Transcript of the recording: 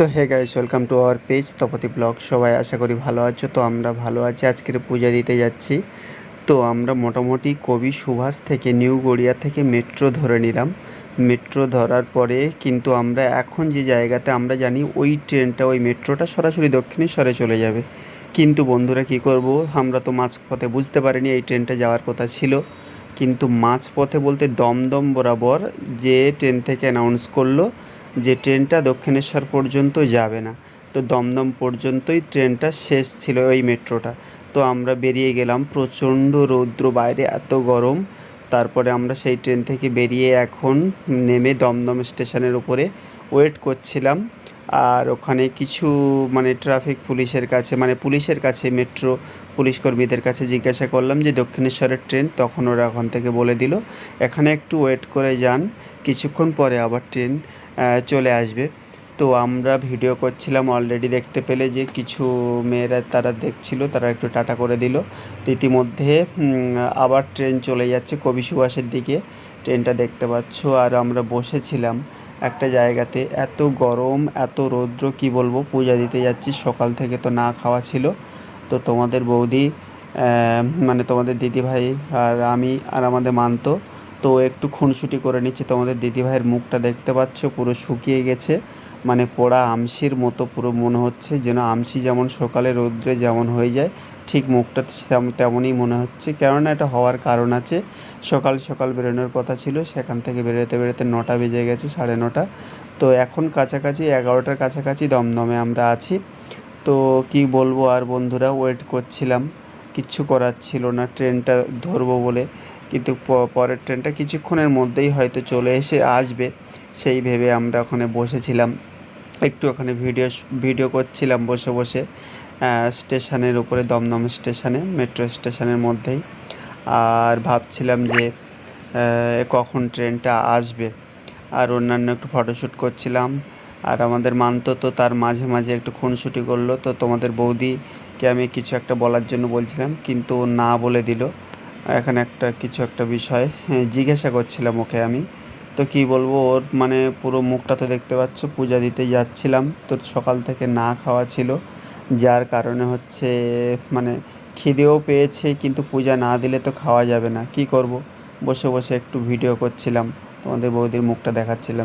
তো hey guys welcome to our page Tapati blog সবাই আশা করি ভালো আছো, তো আমরা ভালো আছি, আজকের পূজা দিতে যাচ্ছি। তো আমরা মোটামুটি কবি সুভাষ থেকে নিউ গড়িয়া থেকে মেট্রো ধরে নিলাম। মেট্রো ধরার পরে কিন্তু আমরা এখন যে জায়গাতে আমরা জানি, ওই ট্রেনটা, ওই মেট্রোটা সরাসরি দক্ষিণেশ্বরে চলে যাবে। কিন্তু বন্ধুরা কি করব, আমরা তো মাঝপথে বুঝতে পারিনি এই ট্রেনটা যাওয়ার কথা ছিল। কিন্তু মাঝপথে বলতে দমদম বরাবর যে ট্রেন থেকে অ্যানাউন্স করল যে ট্রেনটা দক্ষিণেশ্বর পর্যন্ত যাবে না, তো দমদম পর্যন্তই ট্রেনটা শেষ ছিল ওই মেট্রোটা। তো আমরা বেরিয়ে গেলাম প্রচণ্ড রৌদ্র, বাইরে এত গরম। তারপরে আমরা সেই ট্রেন থেকে বেরিয়ে এখন নেমে দমদম স্টেশনের উপরে ওয়েট করছিলাম। আর ওখানে কিছু মানে ট্রাফিক পুলিশের কাছে মানে পুলিশের কাছে, মেট্রো পুলিশ কর্মীদের কাছে জিজ্ঞাসা করলাম যে, দক্ষিণেশ্বরের ট্রেন? তখন ওরা ওখান থেকে বলে দিল, এখানে একটু ওয়েট করে যান, কিছুক্ষণ পরে আবার ট্রেন চলে আসবে। তো আমরা ভিডিও করছিলাম অলরেডি দেখতে পেলে যে কিছু মেয়েরা তারা দেখছিল, তারা একটু টাটা করে দিল। ইতিমধ্যে আবার ট্রেন চলে যাচ্ছে কবি সুভাষের দিকে। ট্রেনটা দেখতে পাচ্ছ, আর আমরা বসেছিলাম একটা জায়গাতে। এত গরম, এত রৌদ্র, কি বলব, পূজা দিতে যাচ্ছি, সকাল থেকে তো না খাওয়া ছিল। তো তোমাদের বৌদি মানে তোমাদের দিদিভাই আর আমি আর আমাদের মানতো তো একটু খুনসুটি করে নিচ্ছে। তোমাদের দিদিভাইয়ের মুখটা দেখতে পাচ্ছ, পুরো শুকিয়ে গেছে। মানে পোড়া আমশির মতো পুরো মনে হচ্ছে যেন আমশি যেমন সকালে রৌদ্রে যেমন হয়ে যায়, ঠিক মুখটা তেমনই মনে হচ্ছে। কেননা এটা হওয়ার কারণ আছে। সকাল সকাল বেরোনোর কথা ছিল, সেখান থেকে বেরোতে বেরোতে নটা বেজে গেছে, সাড়ে নটা। তো এখন কাছাকাছি, এগারোটার কাছাকাছি দমদমে আমরা আছি। তো কি বলব আর বন্ধুরা ওয়েট করছিলাম। কিচ্ছু করার ছিল না ট্রেনটা ধরবো বলে। কিন্তু পরের ট্রেনটা কিছুক্ষণের মধ্যেই হয়তো চলে এসে আসবে। সেই ভেবে আমরা ওখানে বসেছিলাম। একটু ওখানে ভিডিও ভিডিও করছিলাম বসে বসে স্টেশনের উপরে, দমদম স্টেশনে, মেট্রো স্টেশনের মধ্যেই। আর ভাবছিলাম যে কখন ট্রেনটা আসবে। আর অন্যান্য একটু ফটোশ্যুট করছিলাম। আর আমাদের মানতো তো তার মাঝে মাঝে একটু খুনসুটি করল। তো তোমাদের বৌদিকে আমি কিছু একটা বলার জন্য বলছিলাম, কিন্তু না বলে দিল। এখানে একটা কিছু একটা বিষয় হ্যাঁ, জিজ্ঞাসা করছিলাম ওকে আমি। তো কি বলব ওর মানে পুরো মুখটা তো দেখতে পাচ্ছ পূজা দিতে যাচ্ছিলাম। তো সকাল থেকে না খাওয়া ছিল যার কারণে হচ্ছে মানে খিদেও পেয়েছে কিন্তু পূজা না দিলে তো খাওয়া যাবে না। কি করব? বসে বসে একটু ভিডিও করছিলাম তোমাদের বৌদির মুখটা দেখাচ্ছিলাম।